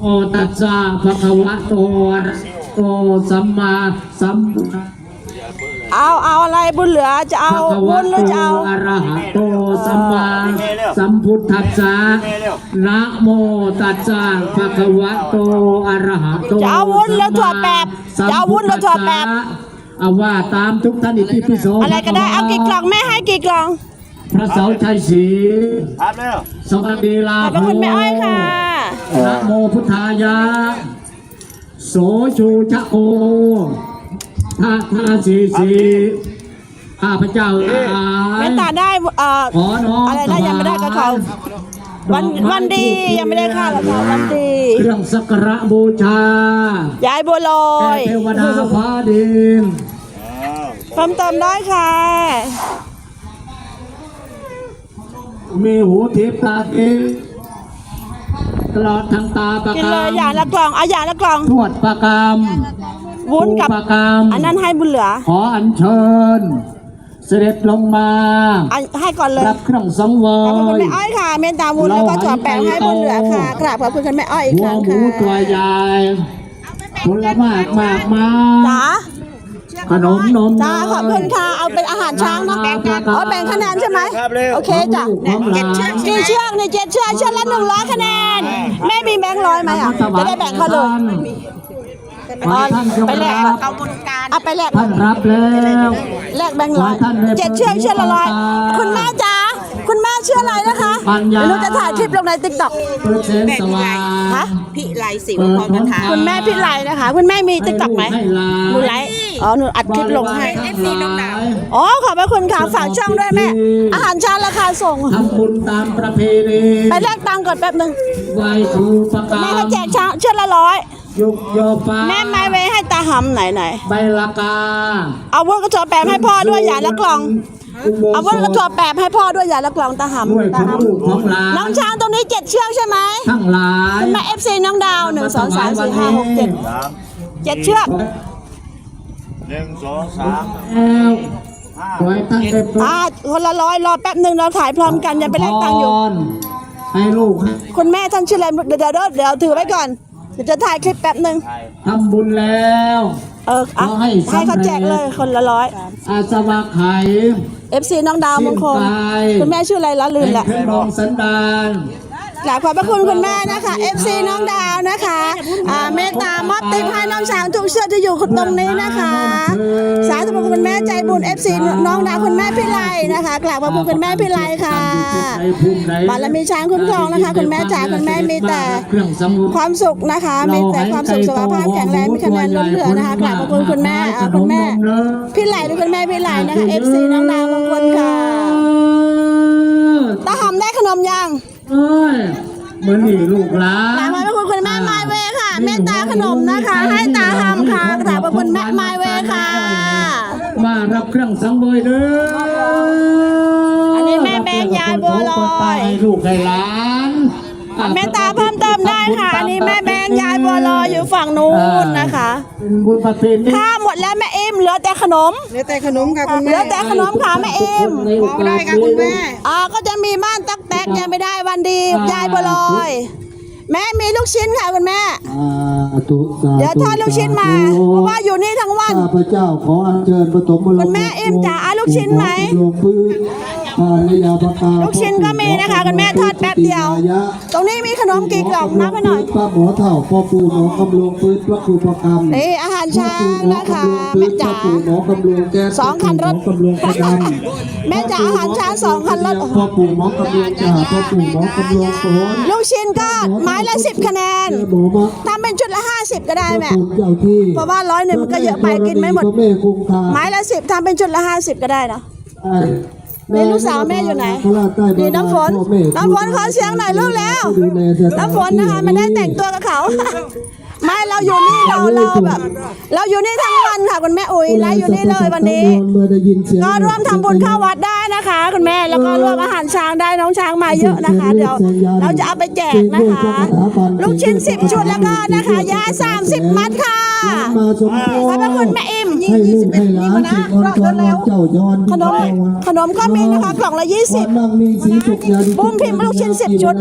โอตัสสะภะคะวะโตอะระหะโตสัมมาสัมพุทธัสสะ เอาเอาอะไรบุญเหลือจะเอาภะคะบุวะญหรือโตจะเอา อะระหะโตสัมมาสัมพุทธัสสะนะโมตัสสะภะคะวะโตอะระหะโตจะเอาวุ้นหรือถั่วแปบจะเอาวุ้นหรือถั่วแปบเอาว่าตามทุกท่านอิทธิปิโสอะไรก็ได้เอากี่กล่องแม่ให้กี่กล่อง พระเสาชัยศรีครับแล้วสวัสดีลาขอบพระคุณแม่อ้อยค่ะนะโมพุทธายะ โสชูชะโอทาทาสีสีข้าพเจ้าทั้งหลายแม่ตาได้เอ่อขอน้อมอะไรนะยังไม่ได้กับเขาวันวันดียังไม่ได้ค่ากับเขาวันดีเครื่องสักการะบูชายายบัวลอแก่ยเทวดาฟ้าดินเพิ่มเติมได้ค่ะ มีหูทิพย์ตาทิพย์ตลอดทั้งตาประกินกาเลยมอย่างละกล่องเอาอย่างละกล่อง ทวดประกามวุ้นกับ ปูประกามอันนั้นให้บุญเหลือขออัญเชิญ เสด็จลงมา อันให้ก่อนเลยรับเครื่องสังเวขอบคุณยแม่อ้อยค่ะ เมตตาวุ้นแล้วก็ถั่วแปะให้บุญเหลือค่ะกราบขอบคุณคุณแม่อ้อยอีกหัควรั้งหมูค่ะตัวใหญ่ผลไมากมากมาจ๋า ขนมนมจ้าขอบคุณค่ะเอาเป็นอาหารช้างเนาะอ๋อแบ่งคะแนนใช่ไหมครับเร็วโอเคจ้ะของหลานกี่เชือกนี่เจ็ดเชือกเชือกละหนึ่งร้อยคะแนนแม่มีแบงค์ร้อยไหมอะจะได้แบ่งเขาเลยขอท่านจงไปแลกรับเอาบุญการเอาไปแลกท่านรับแล้วแลกแบงค์ร้อยขอท่านได้เจ็ดเชือกเชือกละร้อยคุณแม่จ๋าคุณแม่เชื่ออะไรนะคะปัญญาเดี๋ยวหนูจะถ่ายคลิปลงในติ๊กต็อกเปิดเส้นสว่างฮะพิไลศิวพรประธานคุณแม่พี่ไลนะคะ คุณแม่มีติ๊กต็อกไหมให้ลาหนูไลฟ์ อ๋อหนูอัดคลิปลงให้ เอฟซีน้องดาวอ๋อขอบพระคุณค่ะฝากช่องด้วยแม่ อาหารเช้าราคาส่ง ทำบุญตามประเพณีไปแลกตังค์ก่อนแป๊บหนึงไหวครูประกาแม่รก็แจกเช้าเชือกละร้อยยุกโยฟ้าแม่ไม้ไว้ให้ตาหำไหนไหนใบละกาๆเอาวุ้นกระจอแปมให้พ่อด้วยอย่าละกล่อง เอาวุ้นกระจอแปมให้พ่อด้วยอย่าละกล่องตาหด้วยำตาของหลูกของหลานำน้องช้างตรงนี้เจ็ดเชือกใช่ไหมทั้งหลายคุณแม่เอฟซีน้องดาวหนึ่งสองสามสี่ห้าหกเจ็ดสามเจ็ดเชือก หนึ่งสองสามแล้วขอให้ท่านได้พอ่าคนละร้อยรอแป๊บหนึ่งเราถ่ายพร้อมกันยังไปแลกตังค์อยู่รให้ลูกคุณแม่ท่านชื่ออะไรเดี๋ยวเดี๋ยวเดี๋ยวเดี๋ยวถือไว้ก่อนเดี๋ยวจะถ่ายคลิปแป๊บหนึ่งทำบุญแล้ว เอออะขอให้ให้เขาสำเร็จแจกเลยคนละร้อย อาสวะไข่เอฟซีน้องดาวมงคลชื่นใจคุณแม่ชื่ออะไรละลืมเป็นละเครื่องรองสันดาน กราบขอบพระคุณคุณแม่นะคะ FC น้องดาวนะคะอ่าเมตตามอบติปให้น้องช้างทุกเชือกที่อยู่ตรงนี้นะคะ สาธุขอบคุณคุณแม่ใจบุญ FC น้องดาวคุณแม่พิไลนะคะกราบขอบคุณคุณแม่พิไลค่ะบารมีช้างคุ้มครองนะคะ คุณแม่จ๋าคุณแม่มีแต่เครื่องสมุนความสุขนะคะมีแต่ความสุขสุขภาพแข็งแรงมีคะแนนล้นเหลือนะคะกราบขอบคุณคุณแม่อ่าคุณแม่พิไลหรือคุณแม่พิไลนะคะ FC น้องดาวมงคลค่ะตาหำได้ขนมยัง เอ้ยเหมือนนี่ลูกหลากราบนขอบคุณคุณแม่ไมายเวค่ะเมตตาขนมนะคะ ให้ตาหำค่ะกราบขอบคุณแม่ไมายเวค่ะ มารับเครื่องสังเวยเด้ออันนี้แม่แบงค์ยายบัวลอยให้ลูกให้หลานเมตตาเพิ่มเติมได้ ค่ะอันนี้แม่แบงค์ยายบัวลอยอยู่ฝั่งนู้นนะคะเป็นบุญประเพณีถ้าหมดแล้วแม่เอ็มเหลือแต่ขนม เหลือแต่ขนมค่ะคุณเหลืแม่อแต่ขนมค่ะแม่เอ็มในโอกาสได้ค่ะคุณแม่ อ่าก็จะมีบ้านตักแตกยังไม่ได้วันดียายบัวลอย แม่มีลูกชิ้นค่ะคุณแม่ สาธุสาธุเดี๋ยวทอดลูกชิ้นมาเพราะว่าอยู่นี่ทั้งวัน ข้าพเจ้าขออัญเชิญปฐมบรมคุณแม่อิ่มจ๋าเอาลูกชิ้นไหมลงพื้นภารยาปกาลูกชิ้นก็มีนะคะคุณแม่ทอดแป๊บเดียว ตรงนี้มีขนมกี่กล่องนับไปหน่อย พระหมอเถ่าพ่อปู่หมอกำลวงพื้นพระครูประกำนี่อาหารช้างนะคะแม่พระจ๋าปู่หมอกำลวงแก๊สสองคันรถพะปู่หมอกำลวงกระดำแม่จ๋าอาหารช้างสองคันรถ พ่อปู่หมอกำลวงจ่าพ่อปู่หมอกำลวงโสน ลูกชิ้นก็ไม้ละสิบคะแนนหมอมาถ้าเป็นชุดละห้าสิบก็ได้พระแม่ปู่เจ้าที่เพราะว่าร้อยหนึ่งมันก็เยอะไปกินไม่หมดพระแม่คงคาไม้ละสิบทำเป็นชุดละห้าสิบก็ได้เนาะนี่ลูกสาวแม่อยู่ไหนนี่น้ำฝน น้ำฝนขอเสียงหน่อยลูกแล้ว น้ำฝนนะคะมันได้แต่งตัวกับเขา ไม่เราอยู่นี่เราเราแบบเราอยู่นี่ทั้งวันค่ะคุณแม่อุ๋ยไลฟ์อยู่นี่เลยวันนี้ ก็ร่วมทำบุญเข้าวัดได้นะคะ คุณแม่แล้วก็ร่วมอาหารช้างได้น้องช้างมาเยอะนะคะ เดี๋ยวเราจะเอาไปแจกนะคะ ลูกชิ้น10ชุดแล้วก็นะคะยา30มัดค่ะมาสมโภขอบพระคุณแม่อิมให้ลูกให้หลานสิออนจอนเจ้าจอนขนมขนมก็มีนะคะกล่องละความ20มั่งมีสีสุขยาดีบุ้มพิมพ์ลูกชิ้น10ชุด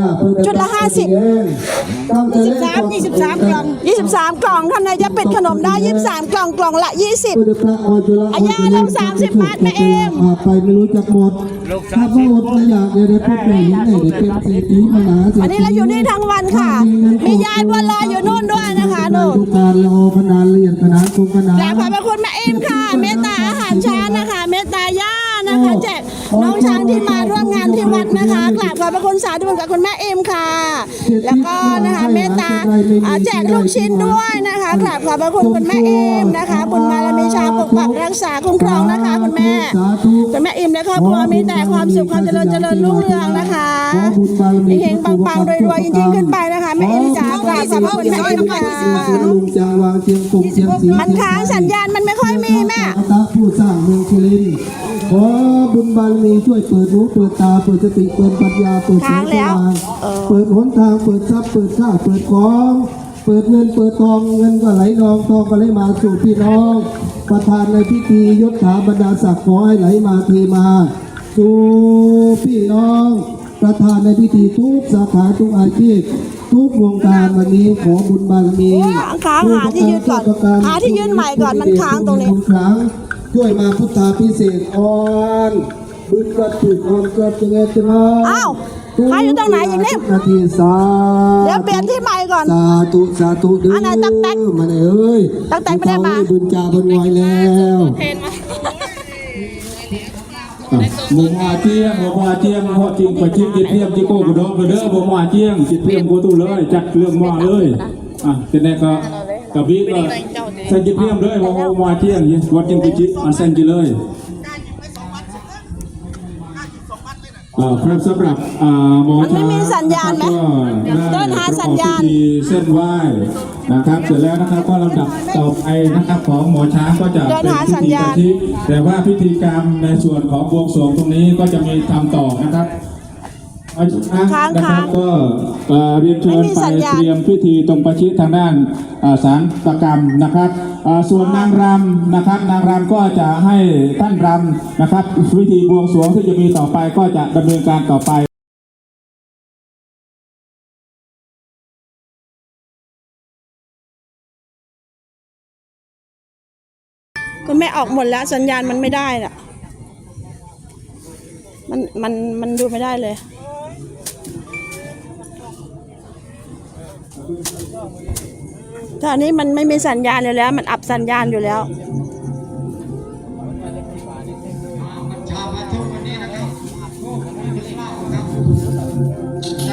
ชุดละ50ตั้งแต่เล่นก่อน23กล่อง23กล่องท่านใดจะปิดขนมได้23กล่องกล่องละ20พุทธพระอจุลอาญาลง30บาทแม่เอ็มไปไม่รู้จักหมดลูกถ้าสามพระสิบอดไม่อยากจะได้พูดในนี้ไหนได้เป็นเศรษฐีมหาเศรษฐีอันนี้เราอยู่นี่ทั้งวันค่ะ มียายบัวลอยอยู่นู่นด้วยนะคะนู่นทุกการรอพนานเลียนพนานคุมพนานกราบขอบพระคุณแม่เอ็มค่ะ เมตตาอาหารช้านะคะ เมตตาย่านะคะแจก น้องช้างที่มาร่วมงานที่วัดนะคะกราบขอบพระคุณสาธุบุญกับคุณแม่เอ็มค่ะ แล้วก็นะคะเมตตาอ่าแจกลูกชิ้นด้วยนะคะกราบขอบพระคุณคุณแม่เอ็มนะคะบุญบารมีชาวปกปักรักษาคุ้มครองนะคะคุณแม่สาธุคุณแม่เอ็มและครอบครัวมีแต่ความสุขความเจริญเจริญรุ่งเรืองนะคะเฮงๆปังๆรวยๆยิ่งๆขึ้นไปนะคะแม่เอ็มจ๋ากราบขอบพระคุณแม่เอ็มค่ะลุงจังวางเชียงตุงเชียงศรีมันค้างสัญญาณมันไม่ค่อยมีแม่พระผู้สร้างเมืองสุรินทร์ขอบุญบารมีช่วยเปิดหูเปิดตาเปิดสติเปิดปัญญาเปิดเสียงสว่างเปิดหนทางเปิดทรัพย์เปิดข้าวเปิดของ เปิดเงินเปิดทองเงินก็ไหลนองทองก็ไหลมาสู่พี่น้อง ประธานในพิธียศถาบรรดาศักดิ์ขอให้ไหลมาเทมาสู่พี่น้อง ประธานในพิธีทุกสาขาทุกอาชีพทุกวงการวันนี้ขอบุญบารมีค้างหาที่ยืนก่อนหาที่ยืนใหม่ก่อนมันค้างตรงนี้ทุกครั้งช่วยมาพุทธาพิเศษออนบุญกระตุก ออนกระตุกเอตนาอ้าวใครอยู่ตรงไหนอีกเนี่ยนาทีสาเดี๋ยวเปลี่ยนที่ใหม่ก่อน สาธุสาธุเด้ออันไหนตั๊กแต๊กมาเอ้ยตั๊กแต๊กไม่ได้มาบุญจาบุญงอยแล้วบ่มาเจียงบ่มาเจียงเพราะจริงไปชิดจิตเทียมจิโก้กูดอกกูเด้อบ่มาเจียงจิตเทียมกูตู้เลยจัดเรื่องมาเลยอะทีนี้ก็กับพี่ก็ใส่จิตเทียมเลยบ่มาเจียงยิวัดจิงไปจิตอันเซนจิเลย อ่าครับสำหรับอ่าหมอมันไม่มีสัญญาณไหมก็ได้เดินหาสัญญาณ ประกอบพิธีเส้นไหว้นะครับ เสร็จแล้วนะครับก็ลำดับต่อไปนะครับของหมอช้างก็จะเดินเป็นหาพิสัญธีญาณกะทิแต่ว่าพิธีกรรมในส่วนของบวงสรวงตรงนี้ก็จะมีทำต่อนะครับอาจารย์ค้างนะครับค้างก็เอ่อเรียนเชิญไม่มีไปสัญญาณ เตรียมพิธีตรงประชิดทางด้านอ่าสารประกรรมนะครับอ่า ส่วนนางรำนะครับ นางรำก็จะให้ท่านรำนะครับพิธีบวงสรวงที่จะมีต่อไปก็จะดำเนินการต่อไปคุณแม่ออกหมดแล้วสัญญาณมันไม่ได้น่ะ มันมันมันดูไม่ได้เลย ตอนนี้มันไม่มีสัญญาณอยู่แล้ว มันอับสัญญาณอยู่แล้ว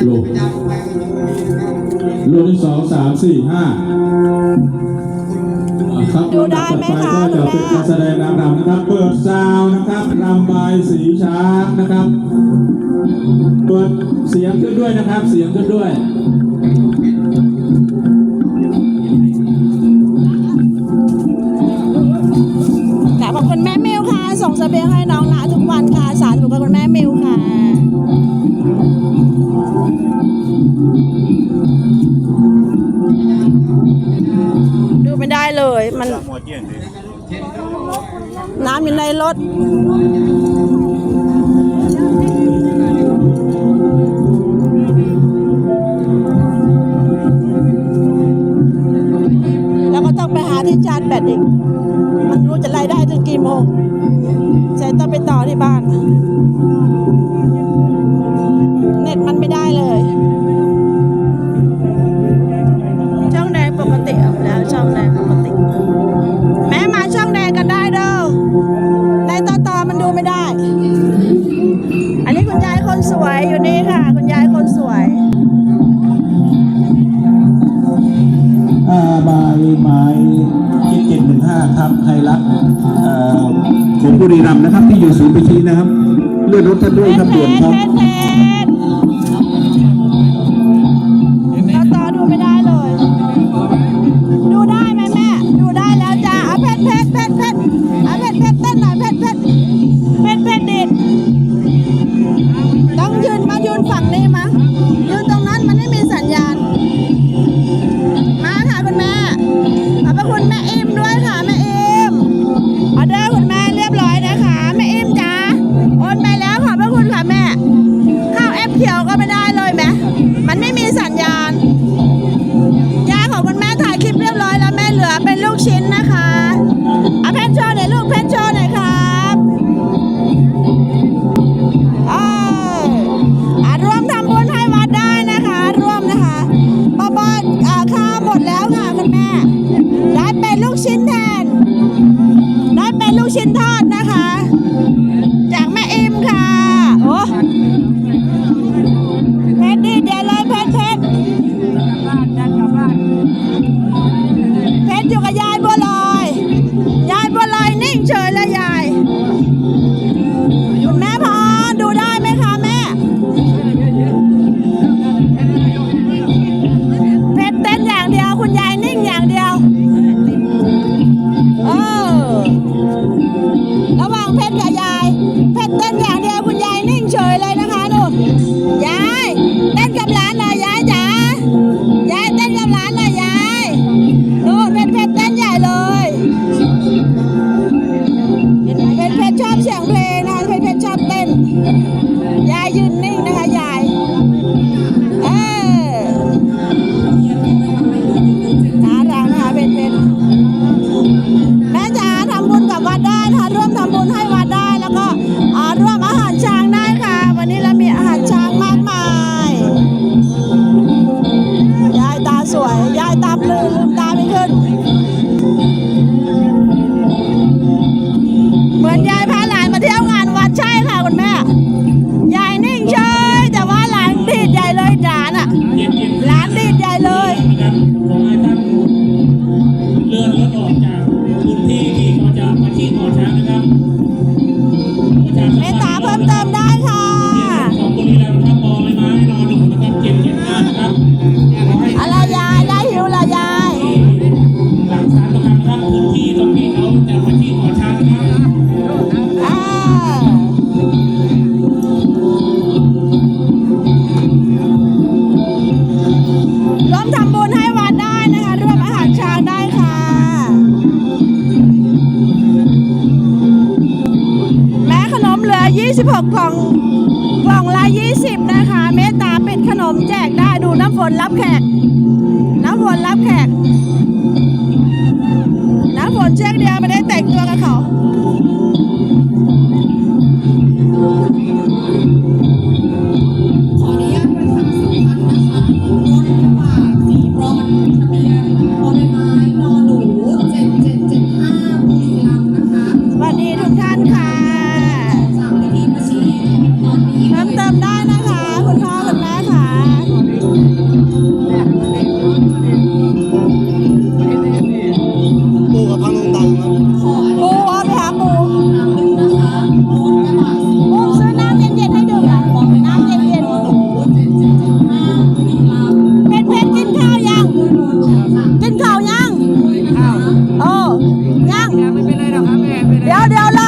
โลกโลกที่สองสามสี่ห้าครับดูได้ไหมคะดับต่อไปก็จะเป็นการแสดงนางรำนะครับ เปิดซาวน์นะครับรำบายสีช้างนะครับ เปิดเสียงขึ้นด้วยนะครับ เสียงขึ้นด้วย น้ำอยู่ในรถ แล้วก็ต้องไปหาที่ชาร์จแบตอีก มันรู้จะไล่ได้ถึงกี่โมงใช่ต้องไปต่อที่บ้าน รับไทยรัฐของบุรีรัมย์นะครับ ที่อยู่ศูนย์พิชีนะครับ เลื่อนรถท่านด้วยครับด่วนครับ อะไรยายยายหิวเหรยายหลังสารตรงนั้นคพื้นที่ตรงที่เขาจะมาที่หัวช้างนะร่วมทำบุญให้วัดได้นะคะร่วมอาหารช้างได้ค่ะ แม้ขนมเหลือ 26 กล่องกล่องละ 20 นะคะ เมตตา ขนมแจกได้ดูน้ำฝนรับแขก น้ำฝนรับแขก น้ำฝนเช็อกเดียวไม่ได้แต่งตัวกับเขา โอ้ยังเป็เดี๋ยวเดี๋ยวรอ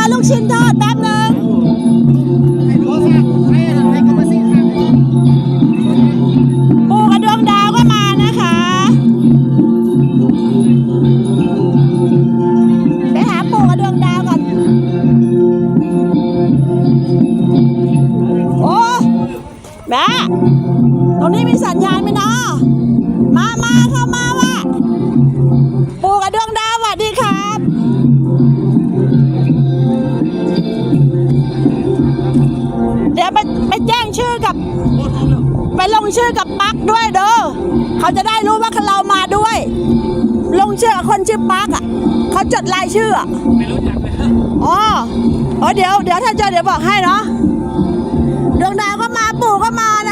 ชื่อกับปักด้วยเด้อเขาจะได้รู้ว่าเรามาด้วย ลงชื่อคนชื่อปักอะเขาจดลายชื่ออะไม่รู้จักเลยอ๋ออ๋อเดี๋ยวเดี๋ยวถ้าเจอเดี๋ยวบอกให้เนาะดวงดาวก็มาปู่ก็มานะ